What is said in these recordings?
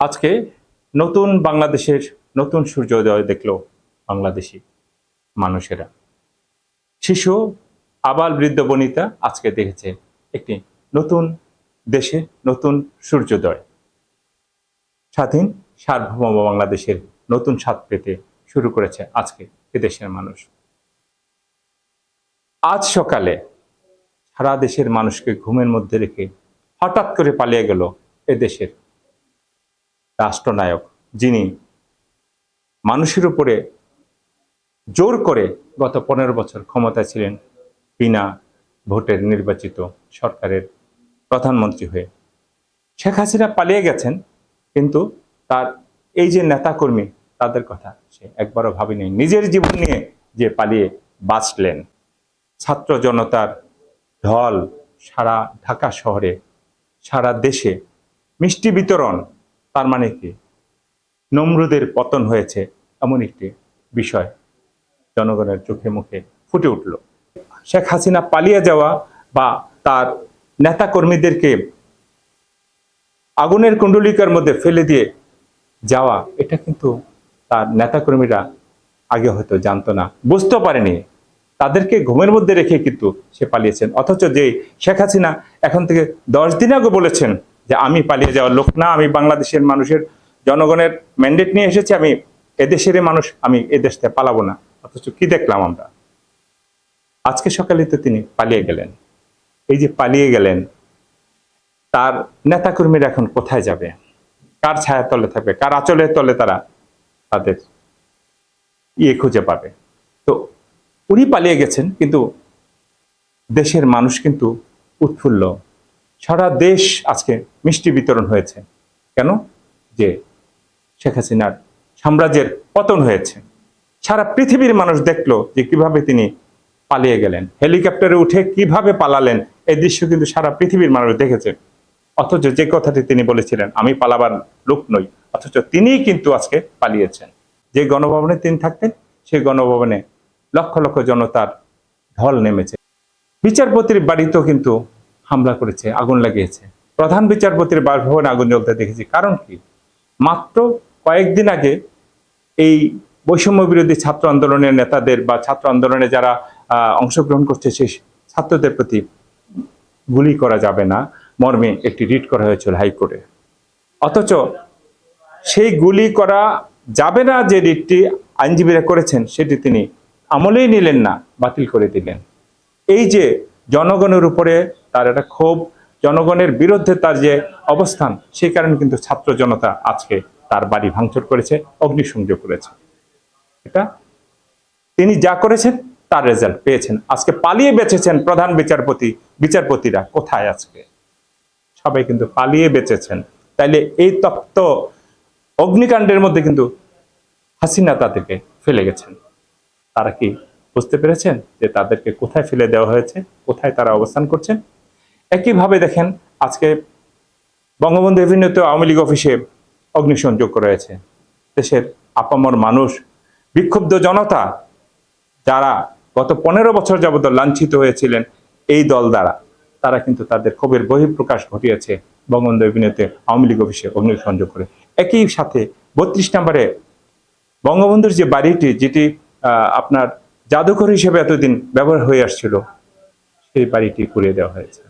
আজকে নতুন বাংলাদেশের নতুন সূর্যোদয় দেখল বাংলাদেশি মানুষেরা। শিশু, আবাল বৃদ্ধ বনিতা আজকে দেখেছে একটি নতুন দেশে নতুন সূর্যোদয়। স্বাধীন, সার্বভৌম বাংলাদেশের নতুন স্বাদ পেতে শুরু করেছে আজকে এদেশের মানুষ। আজ সকালে সারা দেশের মানুষকে ঘুমের মধ্যে রেখে হঠাৎ করে পালিয়ে গেল এদেশের রাষ্ট্রনায়ক যিনি মানুষের উপরে জোর করে গত পনেরো বছর ক্ষমতা ছিলেন বিনা ভোটের নির্বাচিত সরকারের প্রধানমন্ত্রী হয়ে। শেখ হাসিনা পালিয়ে গেছেন, কিন্তু তার এই যে নেতাকর্মী, তাদের কথা সে একবারও ভাবেনি। নিজের জীবন নিয়ে যে পালিয়ে বাঁচলেন। ছাত্র জনতার ঢল সারা ঢাকা শহরে, সারা দেশে মিষ্টি বিতরণ তার মানে কি? নমরুদের পতন হয়েছে এমন একটি বিষয় জনগণের চোখে মুখে ফুটে উঠল। শেখ হাসিনা পালিয়ে যাওয়া বা তার নেতাকর্মীদেরকে আগুনের কুণ্ডলিকার মধ্যে ফেলে দিয়ে যাওয়া, এটা কিন্তু তার নেতাকর্মীরা আগে হয়তো জানতো না, বুঝতে পারেনি। তাদেরকে ঘুমের মধ্যে রেখে কিন্তু সে পালিয়েছেন। অথচ যে শেখ হাসিনা এখন থেকে দশ দিন আগে বলেছেন যে আমি পালিয়ে যাওয়ার লোক না, আমি বাংলাদেশের মানুষের জনগণের ম্যান্ডেট নিয়ে এসেছি, আমি এদেশেরই মানুষ, আমি এদেশ থেকে পালাবো না। অথচ কি দেখলাম আমরা? আজকে সকালে তো তিনি পালিয়ে গেলেন। এই যে পালিয়ে গেলেন, তার নেতাকর্মীরা এখন কোথায় যাবে? কার ছায়া তলে থাকবে? কার আচলের তলে তারা তাদের ইয়ে খুঁজে পাবে? তো উনি পালিয়ে গেছেন, কিন্তু দেশের মানুষ কিন্তু উৎফুল্ল। সারা দেশ আজকে মিষ্টি বিতরণ হয়েছে। কেন? যে শেখ হাসিনার সাম্রাজ্যের পতন হয়েছে। সারা পৃথিবীর মানুষ দেখল যে কীভাবে তিনি পালিয়ে গেলেন। হেলিকপ্টারে উঠে কীভাবে পালালেন, এই দৃশ্য কিন্তু সারা পৃথিবীর মানুষ দেখেছে। অথচ যে কথাটি তিনি বলেছিলেন, আমি পালাবার লোক নই। অথচ তিনিই কিন্তু আজকে পালিয়েছেন। যে গণভবনে তিনি থাকতেন সেই গণভবনে লক্ষ লক্ষ জনতার ঢল নেমেছে। বিচারপতির বাড়িতেও কিন্তু হামলা করেছে, আগুন লাগিয়েছে। প্রধান বিচারপতির বাসভবনে আগুন জ্বলতে দেখেছি। কারণ কি? মাত্র কয়েকদিন আগে এই বৈষম্য বিরোধী ছাত্র আন্দোলনের নেতাদের বা ছাত্র আন্দোলনে যারা অংশগ্রহণ করছে সেই ছাত্রদের প্রতি গুলি করা যাবে না। মর্মে একটি রিট করা হয়েছিল হাইকোর্টে। অথচ সেই গুলি করা যাবে না যে রিটটি আইনজীবীরা করেছেন, সেটি তিনি আমলেই নিলেন না, বাতিল করে দিলেন। এই যে জনগণের উপরে তার একটা ক্ষোভ জনগণের বিরুদ্ধে তার যে অবস্থান, সেই কারণে কিন্তু ছাত্র জনতা আজকে তার বাড়ি ভাঙচুর করেছে, অগ্নিসংযোগ করেছে। এটা তিনি যা করেছেন, তার রেজাল্ট পেয়েছেন। আজকে পালিয়ে বেঁচেছেন প্রধান বিচারপতি, বিচারপতিরা কোথায় আজকে? সবাই কিন্তু পালিয়ে বেঁচেছেন। তাইলে এই তপ্ত অগ্নিকাণ্ডের মধ্যে কিন্তু হাসিনা তাদেরকে ফেলে গেছেন। তারা কি বুঝতে পেরেছেন যে তাদেরকে কোথায় ফেলে দেওয়া হয়েছে? কোথায় তারা অবস্থান করছেন? একইভাবে দেখেন আজকে বঙ্গবন্ধু এভিনিউতে আওয়ামী লীগ অফিসে অগ্নিসংযোগ করা হয়েছে। দেশের আপামর মানুষ, বিক্ষুব্ধ জনতা, যারা গত পনেরো বছর যাবত লাঞ্ছিত হয়েছিলেন, এই দল দ্বারা, তারা কিন্তু তাদের ক্ষোভের বহিঃপ্রকাশ ঘটিয়েছে বঙ্গবন্ধু এভিনিউতে আওয়ামী লীগ অফিসে অগ্নিসংযোগ করে। একই সাথে বত্রিশ নম্বরে বঙ্গবন্ধুর যে বাড়িটি, যেটি আপনার জাদুঘর হিসেবে এতদিন ব্যবহার হয়ে আসছিল, সেই বাড়িটি পুড়িয়ে দেওয়া হয়েছে।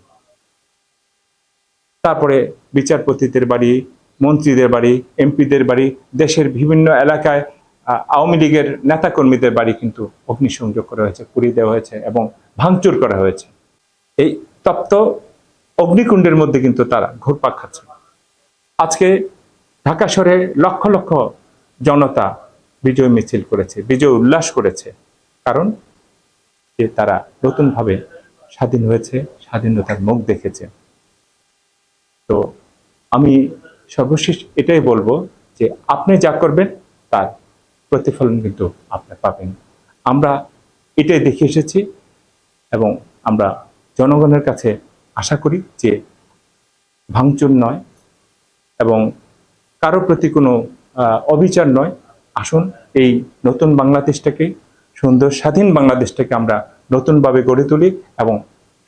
তারপরে বিচারপতিদের বাড়ি, মন্ত্রীদের বাড়ি, এমপিদের বাড়ি, দেশের বিভিন্ন এলাকায় আওয়ামী লীগের নেতাকর্মীদের বাড়ি কিন্তু অগ্নিসংযোগ করা হয়েছে, পুড়িয়ে দেওয়া হয়েছে এবং ভাঙচুর করা হয়েছে। এই তপ্ত অগ্নিকুণ্ডের মধ্যে কিন্তু তারা ঘুরপাক খাচ্ছে। আজকে ঢাকা শহরে লক্ষ লক্ষ জনতা বিজয় মিছিল করেছে, বিজয় উল্লাস করেছে। কারণ যে তারা নতুনভাবে স্বাধীন হয়েছে, স্বাধীনতার মুখ দেখেছে। তো আমি সর্বশেষ এটাই বলব যে আপনি যা করবেন, তার প্রতিফলন কিন্তু আপনি পাবেন। আমরা এটাই দেখে এসেছি এবং আমরা জনগণের কাছে আশা করি যে ভাঙচুর নয় এবং কারও প্রতি কোনো অবিচার নয়। আসুন এই নতুন বাংলাদেশটাকে, সুন্দর স্বাধীন বাংলাদেশটাকে আমরা নতুনভাবে গড়ে তুলি এবং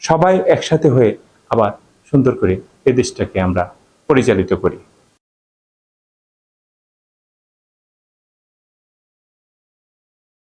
সবাই একসাথে হয়ে আবার সুন্দর করে এই দেশটাকে আমরা পরিচালিত করি।